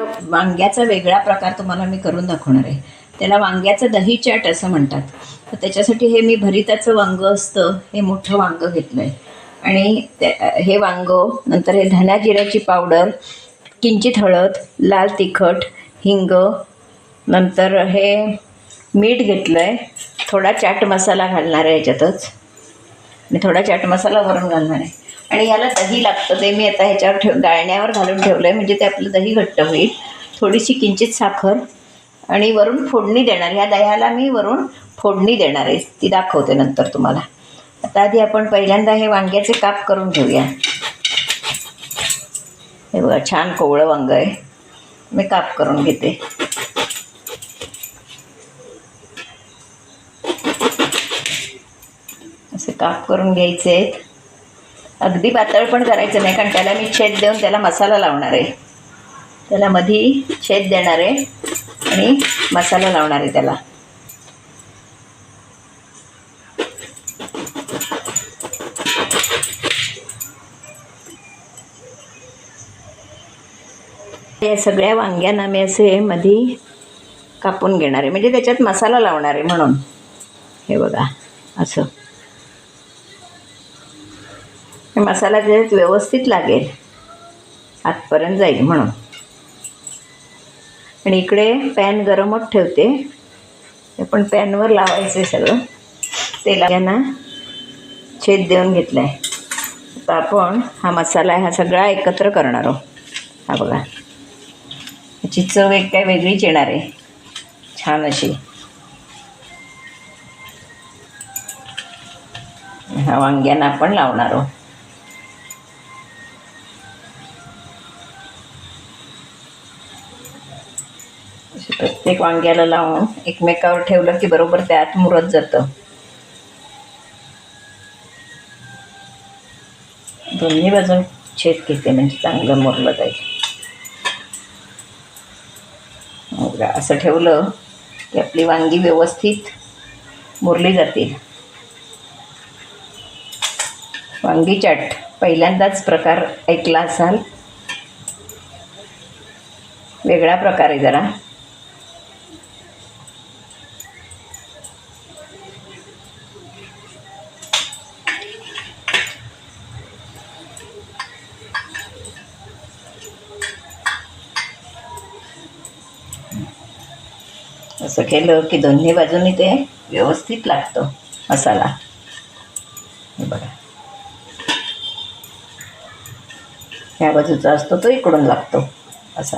वांग्याचा वेगळा प्रकार तुम्हाला मी करून दाखवणार आहे. त्याला वांग्याचं दही चाट असं म्हणतात. तर त्याच्यासाठी हे मी भरिताचं वांगं असतं हे मोठं वांगं घेतलं आहे आणि हे वांगं नंतर हे धण्या जिऱ्याची पावडर किंचित हळद लाल तिखट हिंग नंतर हे मीठ घेतलं आहे थोडा चाट मसाला घालणार आहे याच्यातच. आणि थोडा चाट मसाला वरून घालणार आहे. आणि याला दही लागतं ते मी आता ह्याच्यावर ठेव गाळण्यावर घालून ठेवलं आहे म्हणजे ते आपलं दही घट्ट होईल. थोडीशी किंचित साखर. आणि वरून फोडणी देणार. ह्या दह्याला मी वरून फोडणी देणार आहे. ती दाखवते नंतर तुम्हाला. आता आधी आपण पहिल्यांदा हे वांग्याचे काप करून घेऊया. हे बघा छान कोवळं वांगं आहे. मी काप करून घेते. असे काप करून घ्यायचे आहेत. अगदी पातळ पण करायचं नाही कारण त्याला मी छेद देऊन त्याला मसाला लावणार आहे. त्याला मधी छेद देणार आहे आणि मसाला लावणार आहे त्याला. या सगळ्या वांग्यांना मी असे मधी कापून घेणार आहे. म्हणजे त्याच्यात मसाला लावणार आहे म्हणून. हे बघा असं. मसाला त्याच्यात व्यवस्थित लागेल आतपर्यंत जाईल म्हणून. आणि इकडे पॅन गरमच ठेवते. पण पॅनवर लावायचं आहे सगळं. तेलाना छेद देऊन घेतला आहे आता आपण हा मसाला हा सगळा एकत्र करणार आहोत. हा बघा. ह्याची चव एक काय वेगळीच येणार आहे. छान अशी. हा वांग्यांना आपण लावणार आहोत. प्रत्येक वांग्याला लावून एकमेकावर ठेवलं की बरोबर त्यात मुरत जातं. दोन्ही बाजून छेद घेते म्हणजे चांगलं मुरलं जाईल. असं ठेवलं की आपली वांगी व्यवस्थित मुरली जातील. वांगी चाट पहिल्यांदाच प्रकार ऐकला असाल. वेगळा प्रकार आहे जरा. असं केलं की दोन्ही बाजूनी ते व्यवस्थित लागतं मसाला. बघा. ह्या बाजूचा असतो तो इकडून लागतो असा.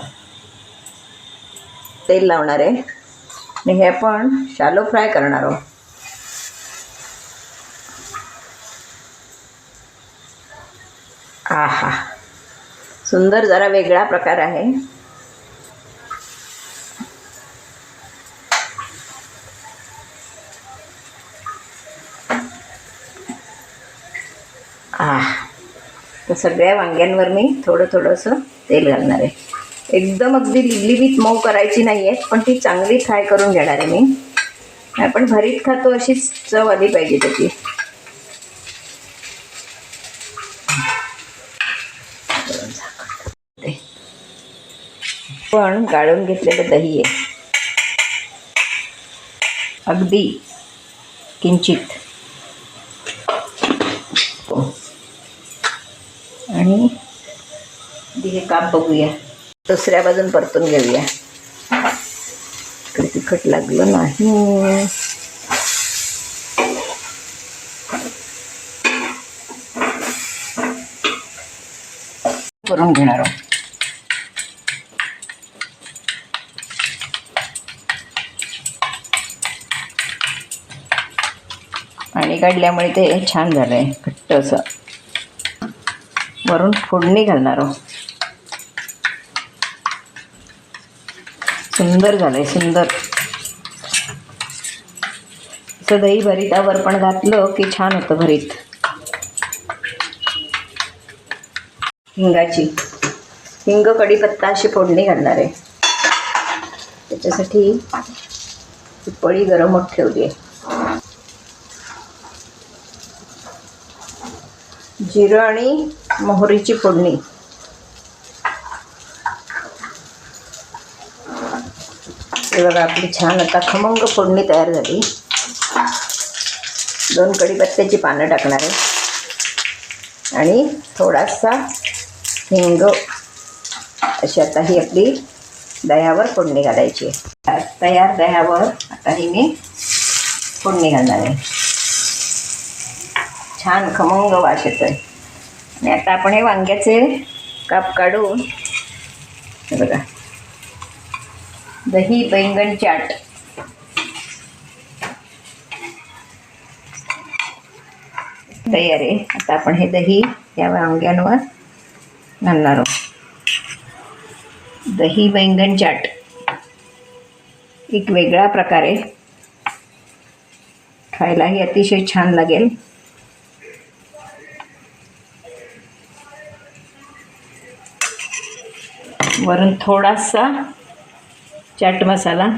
तेल लावणार आहे. आणि हे आपण शालो फ्राय करणार आहोत. आहा. सुंदर जरा वेगळा प्रकार आहे. आह तर सगळ्या वांग्यांवर मी थोडं थोडंसं तेल घालणार आहे. एकदम अगदी लिबलिबीत मऊ करायची नाही आहे पण ती चांगली फ्राय करून घेणार आहे मी. आपण भरीत खातो अशीच चव आली पाहिजे त्याची. पण गाळून घेतलेलं दही आहे. अगदी किंचित. आणि हे काप बघूया. दुसऱ्या बाजून परतून घेऊया. इकडे तिखट लागलं नाही. करून घेणार आहोत. पाणी काढल्यामुळे ते छान झालं आहे घट्ट असं. वरून फोडणी घालणार आहोत सुंदर झालंय सुंदर. असं दही भरितावर पण घातलं की छान होतं भरीत. हिंगाची. हिंग कढीपत्ता अशी फोडणी घालणार आहे. त्याच्यासाठी पळी गरमच ठेवली आहे. जिरं आणि मोहरीची फोडणी. हे बघा आपली छान आता खमंग फोडणी तयार झाली. दोन कढीपत्त्याची पानं टाकणार आहे. आणि थोडासा हिंग. अशी आता ही आपली दह्यावर फोडणी घालायची आहे. तयार दह्यावर आता ही मी फोडणी घालणार आहे. छान खमंग वास आहे आणि आता आपण हे वांग्याचे काप काढून बघा. दही बैंगन चाट. तयार आहे. आता आपण हे दही या वांग्यांवर घालणार आहोत. दही बैंगन चाट. एक वेगळा प्रकार आहे. खायलाही अतिशय छान लागेल. वरून थोडासा चाट मसाला.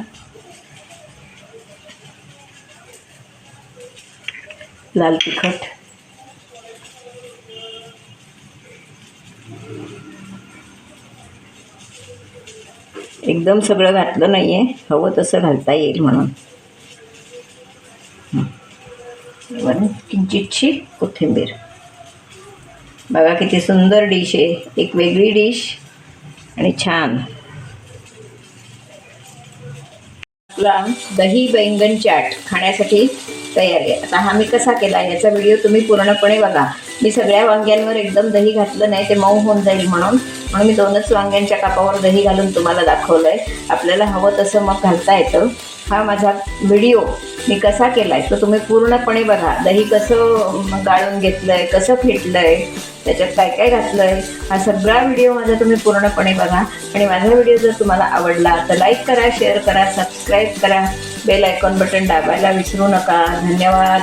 लाल तिखट. एकदम सगळं घातलं नाही आहे हवं तसं घालता येईल म्हणून. किंचितशी कोथिंबीर. बघा किती सुंदर डिश आहे. एक वेगळी डिश. आणि छान. आपला दही बैंगन चाट खाण्यासाठी तयार आहे. आता हा मी कसा केला याचा व्हिडिओ तुम्ही पूर्णपणे बघा. मी सगळ्या वांग्यांवर एकदम दही घातलं नाही ते मऊ होऊन जाईल म्हणून. म्हणून मी दोनच वांग्यांच्या कापावर दही घालून तुम्हाला दाखवलं आहे आपल्याला हवं तसं मग घालता येतं. हा माझा व्हिडिओ मी कसा केला आहे तो तुम्ही पूर्णपणे बघा. दही कसं गाळून घेतलं आहे कसं फेटलं आहे त्याच्यात काय काय घातलं आहे हा सगळा व्हिडिओ माझा तुम्ही पूर्णपणे बघा. आणि माझा व्हिडिओ जर तुम्हाला आवडला तर लाईक करा शेअर करा सबस्क्राईब करा. बेल आयकॉन बटन दाबायला विसरू नका. धन्यवाद.